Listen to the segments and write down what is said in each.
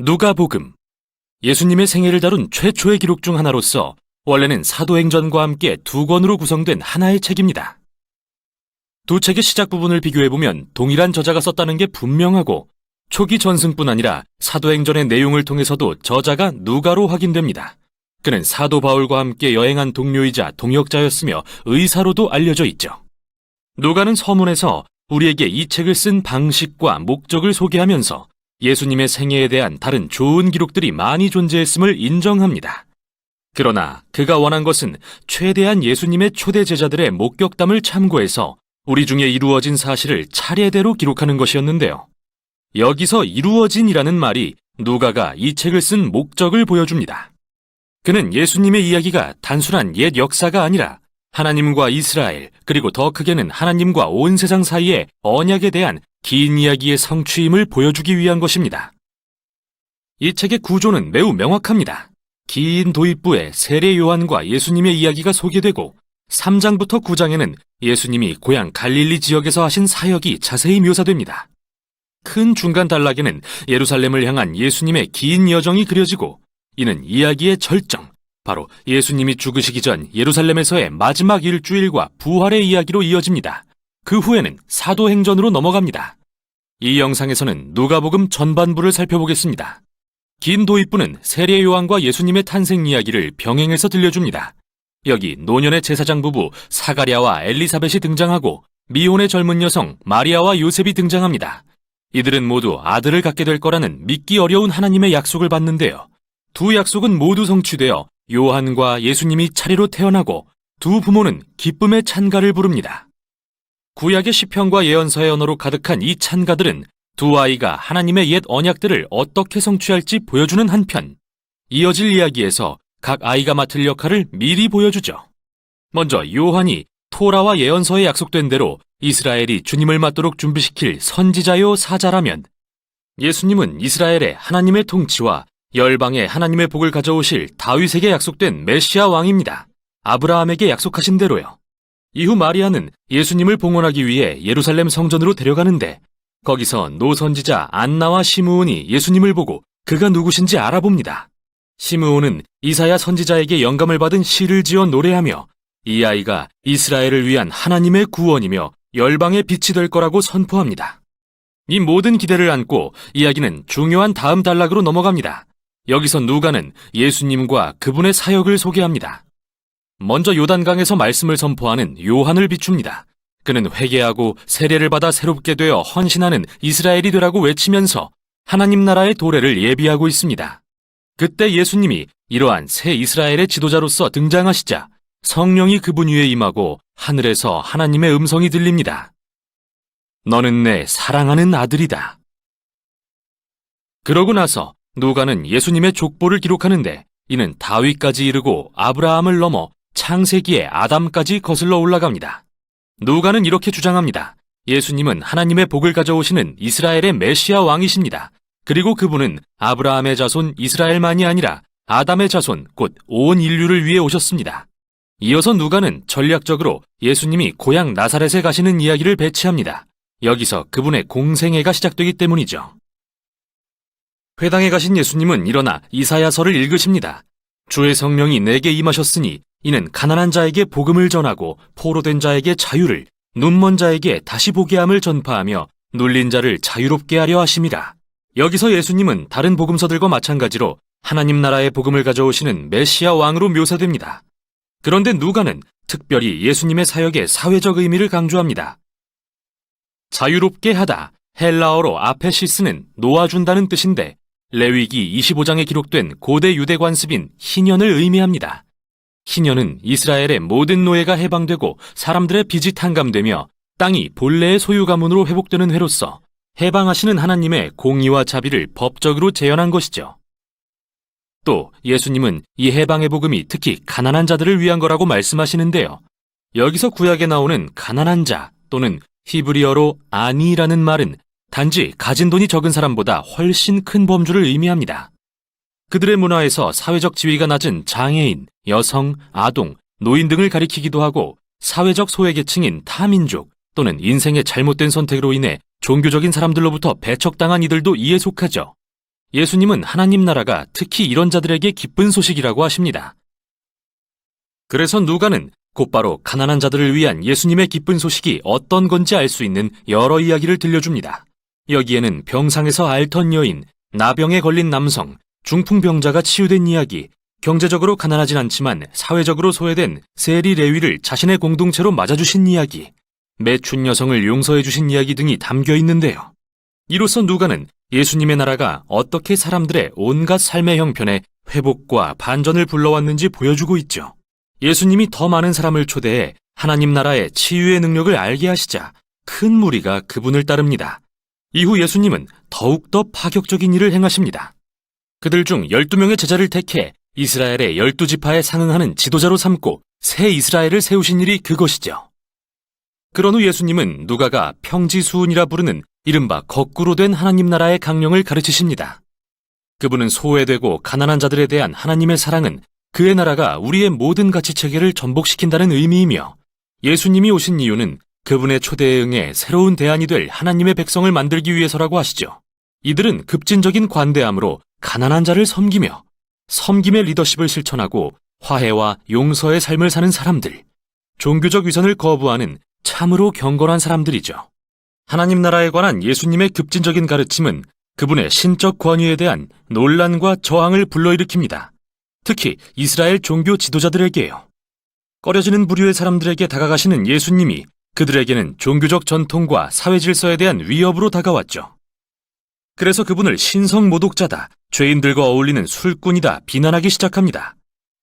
누가복음 예수님의 생애를 다룬 최초의 기록 중 하나로서 원래는 사도행전과 함께 두 권으로 구성된 하나의 책입니다. 두 책의 시작 부분을 비교해보면 동일한 저자가 썼다는 게 분명하고 초기 전승뿐 아니라 사도행전의 내용을 통해서도 저자가 누가로 확인됩니다. 그는 사도 바울과 함께 여행한 동료이자 동역자였으며 의사로도 알려져 있죠. 누가는 서문에서 우리에게 이 책을 쓴 방식과 목적을 소개하면서 예수님의 생애에 대한 다른 좋은 기록들이 많이 존재했음을 인정합니다. 그러나 그가 원한 것은 최대한 예수님의 초대 제자들의 목격담을 참고해서 우리 중에 이루어진 사실을 차례대로 기록하는 것이었는데요. 여기서 이루어진이라는 말이 누가가 이 책을 쓴 목적을 보여줍니다. 그는 예수님의 이야기가 단순한 옛 역사가 아니라 하나님과 이스라엘, 그리고 더 크게는 하나님과 온 세상 사이의 언약에 대한 긴 이야기의 성취임을 보여주기 위한 것입니다. 이 책의 구조는 매우 명확합니다. 긴 도입부에 세례 요한과 예수님의 이야기가 소개되고 3장부터 9장에는 예수님이 고향 갈릴리 지역에서 하신 사역이 자세히 묘사됩니다. 큰 중간 단락에는 예루살렘을 향한 예수님의 긴 여정이 그려지고 이는 이야기의 절정, 바로 예수님이 죽으시기 전 예루살렘에서의 마지막 일주일과 부활의 이야기로 이어집니다. 그 후에는 사도행전으로 넘어갑니다. 이 영상에서는 누가복음 전반부를 살펴보겠습니다. 긴 도입부는 세례 요한과 예수님의 탄생 이야기를 병행해서 들려줍니다. 여기 노년의 제사장 부부 사가랴와 엘리사벳이 등장하고 미혼의 젊은 여성 마리아와 요셉이 등장합니다. 이들은 모두 아들을 갖게 될 거라는 믿기 어려운 하나님의 약속을 받는데요. 두 약속은 모두 성취되어 요한과 예수님이 차례로 태어나고 두 부모는 기쁨의 찬가를 부릅니다. 구약의 시편과 예언서의 언어로 가득한 이 찬가들은 두 아이가 하나님의 옛 언약들을 어떻게 성취할지 보여주는 한편 이어질 이야기에서 각 아이가 맡을 역할을 미리 보여주죠. 먼저 요한이 토라와 예언서에 약속된 대로 이스라엘이 주님을 맞도록 준비시킬 선지자요 사자라면 예수님은 이스라엘의 하나님의 통치와 열방에 하나님의 복을 가져오실 다윗에게 약속된 메시아 왕입니다. 아브라함에게 약속하신 대로요. 이후 마리아는 예수님을 봉헌하기 위해 예루살렘 성전으로 데려가는데 거기서 노선지자 안나와 시므온이 예수님을 보고 그가 누구신지 알아봅니다. 시므온은 이사야 선지자에게 영감을 받은 시를 지어 노래하며 이 아이가 이스라엘을 위한 하나님의 구원이며 열방의 빛이 될 거라고 선포합니다. 이 모든 기대를 안고 이야기는 중요한 다음 단락으로 넘어갑니다. 여기서 누가는 예수님과 그분의 사역을 소개합니다. 먼저 요단강에서 말씀을 선포하는 요한을 비춥니다. 그는 회개하고 세례를 받아 새롭게 되어 헌신하는 이스라엘이 되라고 외치면서 하나님 나라의 도래를 예비하고 있습니다. 그때 예수님이 이러한 새 이스라엘의 지도자로서 등장하시자 성령이 그분 위에 임하고 하늘에서 하나님의 음성이 들립니다. 너는 내 사랑하는 아들이다. 그러고 나서 누가는 예수님의 족보를 기록하는데 이는 다윗까지 이르고 아브라함을 넘어 창세기의 아담까지 거슬러 올라갑니다. 누가는 이렇게 주장합니다. 예수님은 하나님의 복을 가져오시는 이스라엘의 메시아 왕이십니다. 그리고 그분은 아브라함의 자손 이스라엘만이 아니라 아담의 자손 곧 온 인류를 위해 오셨습니다. 이어서 누가는 전략적으로 예수님이 고향 나사렛에 가시는 이야기를 배치합니다. 여기서 그분의 공생애가 시작되기 때문이죠. 회당에 가신 예수님은 일어나 이사야서를 읽으십니다. 주의 성령이 내게 임하셨으니 이는 가난한 자에게 복음을 전하고 포로된 자에게 자유를 눈먼 자에게 다시 보게 함을 전파하며 눌린 자를 자유롭게 하려 하심이라. 여기서 예수님은 다른 복음서들과 마찬가지로 하나님 나라의 복음을 가져오시는 메시아 왕으로 묘사됩니다. 그런데 누가는 특별히 예수님의 사역의 사회적 의미를 강조합니다. 자유롭게 하다, 헬라어로 아페시스는 놓아준다는 뜻인데 레위기 25장에 기록된 고대 유대 관습인 희년을 의미합니다. 희년은 이스라엘의 모든 노예가 해방되고 사람들의 빚이 탕감되며 땅이 본래의 소유 가문으로 회복되는 해로서 해방하시는 하나님의 공의와 자비를 법적으로 재현한 것이죠. 또 예수님은 이 해방의 복음이 특히 가난한 자들을 위한 거라고 말씀하시는데요. 여기서 구약에 나오는 가난한 자 또는 히브리어로 아니라는 말은 단지 가진 돈이 적은 사람보다 훨씬 큰 범주를 의미합니다. 그들의 문화에서 사회적 지위가 낮은 장애인, 여성, 아동, 노인 등을 가리키기도 하고 사회적 소외계층인 타민족 또는 인생의 잘못된 선택으로 인해 종교적인 사람들로부터 배척당한 이들도 이에 속하죠. 예수님은 하나님 나라가 특히 이런 자들에게 기쁜 소식이라고 하십니다. 그래서 누가는 곧바로 가난한 자들을 위한 예수님의 기쁜 소식이 어떤 건지 알 수 있는 여러 이야기를 들려줍니다. 여기에는 병상에서 앓던 여인, 나병에 걸린 남성, 중풍병자가 치유된 이야기, 경제적으로 가난하진 않지만 사회적으로 소외된 세리 레위를 자신의 공동체로 맞아주신 이야기, 매춘 여성을 용서해주신 이야기 등이 담겨 있는데요. 이로써 누가는 예수님의 나라가 어떻게 사람들의 온갖 삶의 형편에 회복과 반전을 불러왔는지 보여주고 있죠. 예수님이 더 많은 사람을 초대해 하나님 나라의 치유의 능력을 알게 하시자 큰 무리가 그분을 따릅니다. 이후 예수님은 더욱더 파격적인 일을 행하십니다. 그들 중 12명의 제자를 택해 이스라엘의 12지파에 상응하는 지도자로 삼고 새 이스라엘을 세우신 일이 그것이죠. 그런 후 예수님은 누가가 평지수은이라 부르는 이른바 거꾸로 된 하나님 나라의 강령을 가르치십니다. 그분은 소외되고 가난한 자들에 대한 하나님의 사랑은 그의 나라가 우리의 모든 가치 체계를 전복시킨다는 의미이며 예수님이 오신 이유는 그분의 초대에 응해 새로운 대안이 될 하나님의 백성을 만들기 위해서라고 하시죠. 이들은 급진적인 관대함으로 가난한 자를 섬기며 섬김의 리더십을 실천하고 화해와 용서의 삶을 사는 사람들, 종교적 위선을 거부하는 참으로 경건한 사람들이죠. 하나님 나라에 관한 예수님의 급진적인 가르침은 그분의 신적 권위에 대한 논란과 저항을 불러일으킵니다. 특히 이스라엘 종교 지도자들에게요. 꺼려지는 부류의 사람들에게 다가가시는 예수님이 그들에게는 종교적 전통과 사회 질서에 대한 위협으로 다가왔죠. 그래서 그분을 신성 모독자다, 죄인들과 어울리는 술꾼이다 비난하기 시작합니다.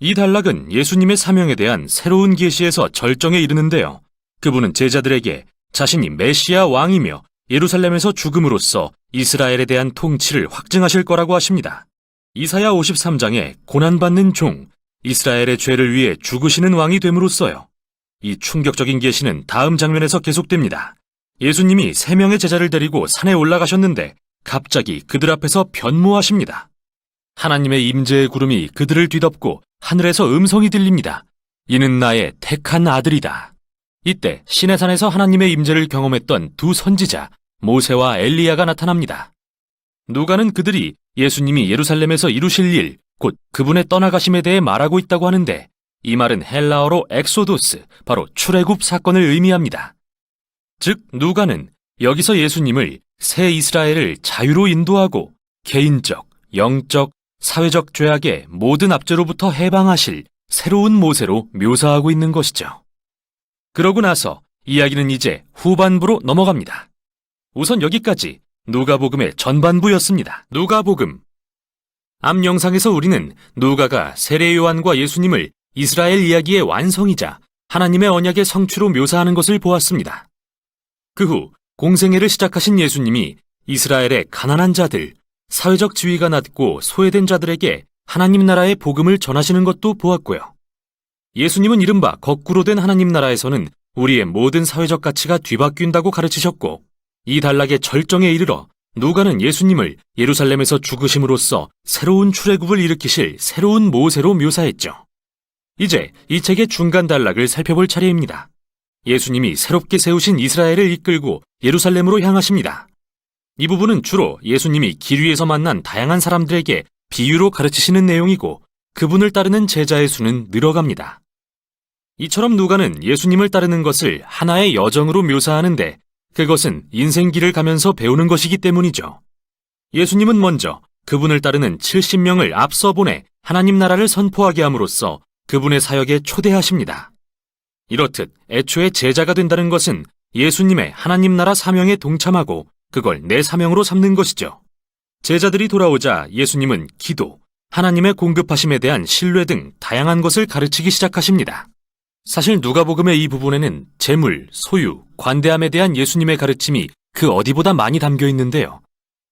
이 단락은 예수님의 사명에 대한 새로운 계시에서 절정에 이르는데요. 그분은 제자들에게 자신이 메시아 왕이며 예루살렘에서 죽음으로써 이스라엘에 대한 통치를 확증하실 거라고 하십니다. 이사야 53장에 고난받는 종, 이스라엘의 죄를 위해 죽으시는 왕이 됨으로써요. 이 충격적인 계시는 다음 장면에서 계속됩니다. 예수님이 세 명의 제자를 데리고 산에 올라가셨는데 갑자기 그들 앞에서 변모하십니다. 하나님의 임재의 구름이 그들을 뒤덮고 하늘에서 음성이 들립니다. 이는 나의 택한 아들이다. 이때 시내산에서 하나님의 임재를 경험했던 두 선지자 모세와 엘리야가 나타납니다. 누가는 그들이 예수님이 예루살렘에서 이루실 일, 곧 그분의 떠나가심에 대해 말하고 있다고 하는데 이 말은 헬라어로 엑소도스, 바로 출애굽 사건을 의미합니다. 즉 누가는 여기서 예수님을 새 이스라엘을 자유로 인도하고 개인적, 영적, 사회적 죄악의 모든 압제로부터 해방하실 새로운 모세로 묘사하고 있는 것이죠. 그러고 나서 이야기는 이제 후반부로 넘어갑니다. 우선 여기까지 누가복음의 전반부였습니다. 누가복음. 앞 영상에서 우리는 누가가 세례 요한과 예수님을 이스라엘 이야기의 완성이자 하나님의 언약의 성취로 묘사하는 것을 보았습니다. 그 후 공생애를 시작하신 예수님이 이스라엘의 가난한 자들, 사회적 지위가 낮고 소외된 자들에게 하나님 나라의 복음을 전하시는 것도 보았고요. 예수님은 이른바 거꾸로 된 하나님 나라에서는 우리의 모든 사회적 가치가 뒤바뀐다고 가르치셨고 이 단락의 절정에 이르러 누가는 예수님을 예루살렘에서 죽으심으로써 새로운 출애굽을 일으키실 새로운 모세로 묘사했죠. 이제 이 책의 중간 단락을 살펴볼 차례입니다. 예수님이 새롭게 세우신 이스라엘을 이끌고 예루살렘으로 향하십니다. 이 부분은 주로 예수님이 길 위에서 만난 다양한 사람들에게 비유로 가르치시는 내용이고 그분을 따르는 제자의 수는 늘어갑니다. 이처럼 누가는 예수님을 따르는 것을 하나의 여정으로 묘사하는데 그것은 인생길을 가면서 배우는 것이기 때문이죠. 예수님은 먼저 그분을 따르는 70명을 앞서 보내 하나님 나라를 선포하게 함으로써 그분의 사역에 초대하십니다. 이렇듯 애초에 제자가 된다는 것은 예수님의 하나님 나라 사명에 동참하고 그걸 내 사명으로 삼는 것이죠. 제자들이 돌아오자 예수님은 기도, 하나님의 공급하심에 대한 신뢰 등 다양한 것을 가르치기 시작하십니다. 사실 누가복음의 이 부분에는 재물, 소유, 관대함에 대한 예수님의 가르침이 그 어디보다 많이 담겨 있는데요.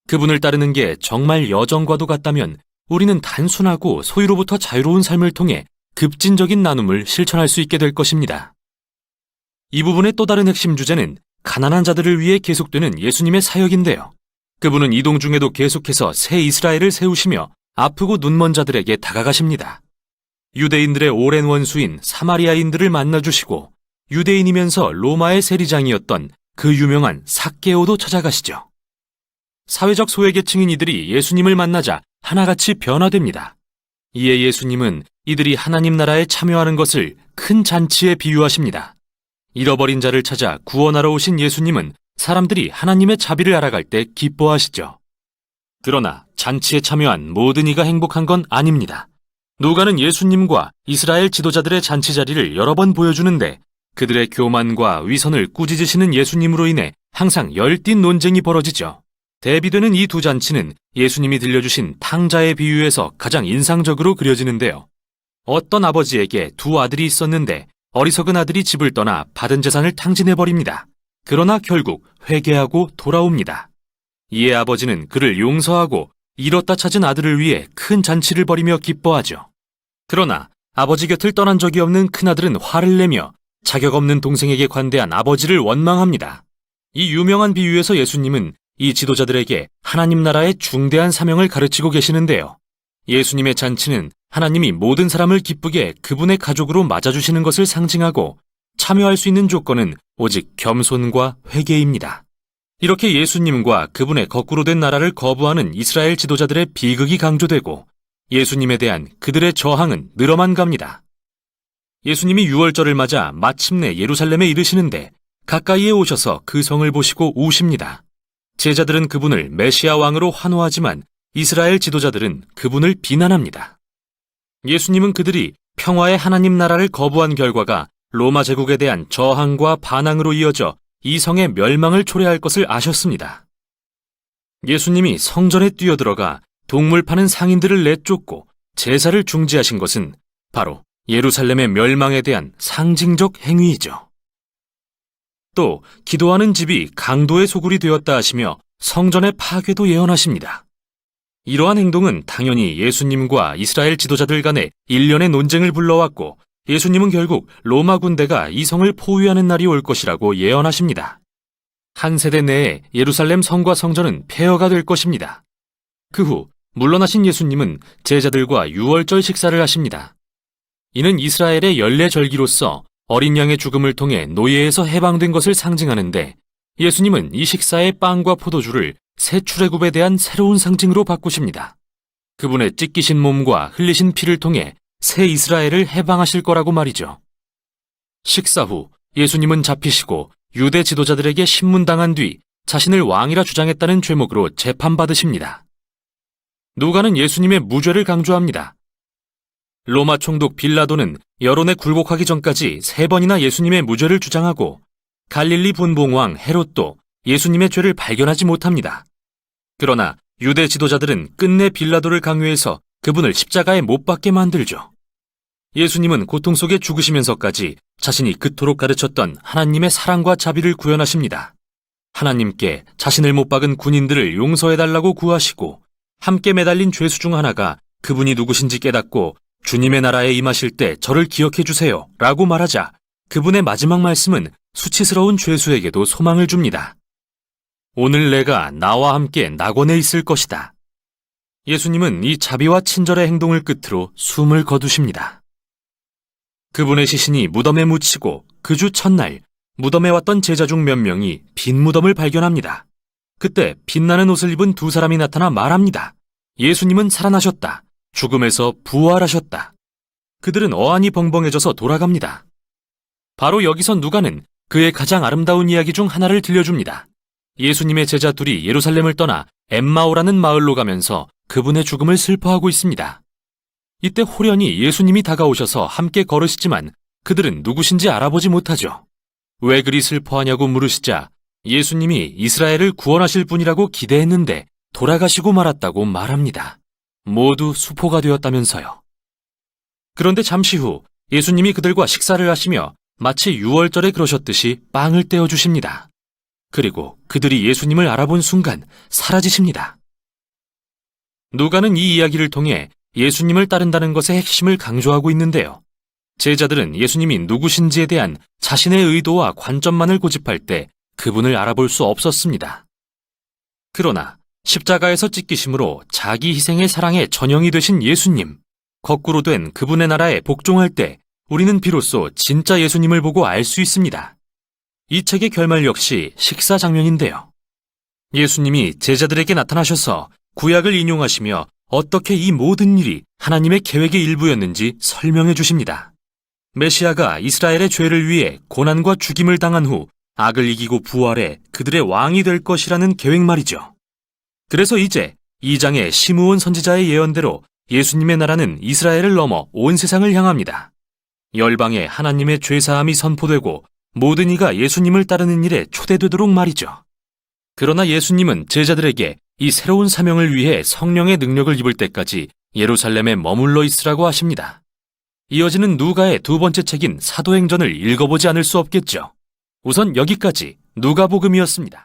그분을 따르는 게 정말 여정과도 같다면 우리는 단순하고 소유로부터 자유로운 삶을 통해 급진적인 나눔을 실천할 수 있게 될 것입니다. 이 부분의 또 다른 핵심 주제는 가난한 자들을 위해 계속되는 예수님의 사역인데요. 그분은 이동 중에도 계속해서 새 이스라엘을 세우시며 아프고 눈먼 자들에게 다가가십니다. 유대인들의 오랜 원수인 사마리아인들을 만나주시고 유대인이면서 로마의 세리장이었던 그 유명한 사케오도 찾아가시죠. 사회적 소외계층인 이들이 예수님을 만나자 하나같이 변화됩니다. 이에 예수님은 이들이 하나님 나라에 참여하는 것을 큰 잔치에 비유하십니다. 잃어버린 자를 찾아 구원하러 오신 예수님은 사람들이 하나님의 자비를 알아갈 때 기뻐하시죠. 그러나 잔치에 참여한 모든 이가 행복한 건 아닙니다. 누가는 예수님과 이스라엘 지도자들의 잔치 자리를 여러 번 보여주는데 그들의 교만과 위선을 꾸짖으시는 예수님으로 인해 항상 열띤 논쟁이 벌어지죠. 대비되는 이 두 잔치는 예수님이 들려주신 탕자의 비유에서 가장 인상적으로 그려지는데요. 어떤 아버지에게 두 아들이 있었는데 어리석은 아들이 집을 떠나 받은 재산을 탕진해버립니다. 그러나 결국 회개하고 돌아옵니다. 이에 아버지는 그를 용서하고 잃었다 찾은 아들을 위해 큰 잔치를 벌이며 기뻐하죠. 그러나 아버지 곁을 떠난 적이 없는 큰아들은 화를 내며 자격 없는 동생에게 관대한 아버지를 원망합니다. 이 유명한 비유에서 예수님은 이 지도자들에게 하나님 나라의 중대한 사명을 가르치고 계시는데요. 예수님의 잔치는 하나님이 모든 사람을 기쁘게 그분의 가족으로 맞아주시는 것을 상징하고 참여할 수 있는 조건은 오직 겸손과 회개입니다. 이렇게 예수님과 그분의 거꾸로 된 나라를 거부하는 이스라엘 지도자들의 비극이 강조되고 예수님에 대한 그들의 저항은 늘어만 갑니다. 예수님이 유월절을 맞아 마침내 예루살렘에 이르시는데 가까이에 오셔서 그 성을 보시고 우십니다. 제자들은 그분을 메시아 왕으로 환호하지만 이스라엘 지도자들은 그분을 비난합니다. 예수님은 그들이 평화의 하나님 나라를 거부한 결과가 로마 제국에 대한 저항과 반항으로 이어져 이 성의 멸망을 초래할 것을 아셨습니다. 예수님이 성전에 뛰어들어가 동물 파는 상인들을 내쫓고 제사를 중지하신 것은 바로 예루살렘의 멸망에 대한 상징적 행위이죠. 또 기도하는 집이 강도의 소굴이 되었다 하시며 성전의 파괴도 예언하십니다. 이러한 행동은 당연히 예수님과 이스라엘 지도자들 간의 일련의 논쟁을 불러왔고 예수님은 결국 로마 군대가 이 성을 포위하는 날이 올 것이라고 예언하십니다. 한 세대 내에 예루살렘 성과 성전은 폐허가 될 것입니다. 그 후 물러나신 예수님은 제자들과 유월절 식사를 하십니다. 이는 이스라엘의 연례 절기로서 어린 양의 죽음을 통해 노예에서 해방된 것을 상징하는데 예수님은 이 식사의 빵과 포도주를 새 출애굽에 대한 새로운 상징으로 바꾸십니다. 그분의 찢기신 몸과 흘리신 피를 통해 새 이스라엘을 해방하실 거라고 말이죠. 식사 후 예수님은 잡히시고 유대 지도자들에게 신문당한 뒤 자신을 왕이라 주장했다는 죄목으로 재판받으십니다. 누가는 예수님의 무죄를 강조합니다. 로마 총독 빌라도는 여론에 굴복하기 전까지 세 번이나 예수님의 무죄를 주장하고 갈릴리 분봉왕 헤롯도 예수님의 죄를 발견하지 못합니다. 그러나 유대 지도자들은 끝내 빌라도를 강요해서 그분을 십자가에 못 박게 만들죠. 예수님은 고통 속에 죽으시면서까지 자신이 그토록 가르쳤던 하나님의 사랑과 자비를 구현하십니다. 하나님께 자신을 못 박은 군인들을 용서해달라고 구하시고 함께 매달린 죄수 중 하나가 그분이 누구신지 깨닫고 주님의 나라에 임하실 때 저를 기억해 주세요 라고 말하자 그분의 마지막 말씀은 수치스러운 죄수에게도 소망을 줍니다. 오늘 내가 나와 함께 낙원에 있을 것이다. 예수님은 이 자비와 친절의 행동을 끝으로 숨을 거두십니다. 그분의 시신이 무덤에 묻히고 그 주 첫날 무덤에 왔던 제자 중 몇 명이 빈 무덤을 발견합니다. 그때 빛나는 옷을 입은 두 사람이 나타나 말합니다. 예수님은 살아나셨다. 죽음에서 부활하셨다. 그들은 어안이 벙벙해져서 돌아갑니다. 바로 여기서 누가는 그의 가장 아름다운 이야기 중 하나를 들려줍니다. 예수님의 제자 둘이 예루살렘을 떠나 엠마오라는 마을로 가면서 그분의 죽음을 슬퍼하고 있습니다. 이때 호련히 예수님이 다가오셔서 함께 걸으시지만 그들은 누구신지 알아보지 못하죠. 왜 그리 슬퍼하냐고 물으시자 예수님이 이스라엘을 구원하실 분이라고 기대했는데 돌아가시고 말았다고 말합니다. 모두 수포가 되었다면서요. 그런데 잠시 후 예수님이 그들과 식사를 하시며 마치 유월절에 그러셨듯이 빵을 떼어 주십니다. 그리고 그들이 예수님을 알아본 순간 사라지십니다. 누가는 이 이야기를 통해 예수님을 따른다는 것의 핵심을 강조하고 있는데요. 제자들은 예수님이 누구신지에 대한 자신의 의도와 관점만을 고집할 때 그분을 알아볼 수 없었습니다. 그러나 십자가에서 찢기심으로 자기 희생의 사랑의 전형이 되신 예수님, 거꾸로 된 그분의 나라에 복종할 때 우리는 비로소 진짜 예수님을 보고 알 수 있습니다. 이 책의 결말 역시 식사 장면인데요. 예수님이 제자들에게 나타나셔서 구약을 인용하시며 어떻게 이 모든 일이 하나님의 계획의 일부였는지 설명해 주십니다. 메시아가 이스라엘의 죄를 위해 고난과 죽임을 당한 후 악을 이기고 부활해 그들의 왕이 될 것이라는 계획 말이죠. 그래서 이제 2장의 시므온 선지자의 예언대로 예수님의 나라는 이스라엘을 넘어 온 세상을 향합니다. 열방에 하나님의 죄사함이 선포되고 모든 이가 예수님을 따르는 일에 초대되도록 말이죠. 그러나 예수님은 제자들에게 이 새로운 사명을 위해 성령의 능력을 입을 때까지 예루살렘에 머물러 있으라고 하십니다. 이어지는 누가의 두 번째 책인 사도행전을 읽어보지 않을 수 없겠죠. 우선 여기까지 누가복음이었습니다.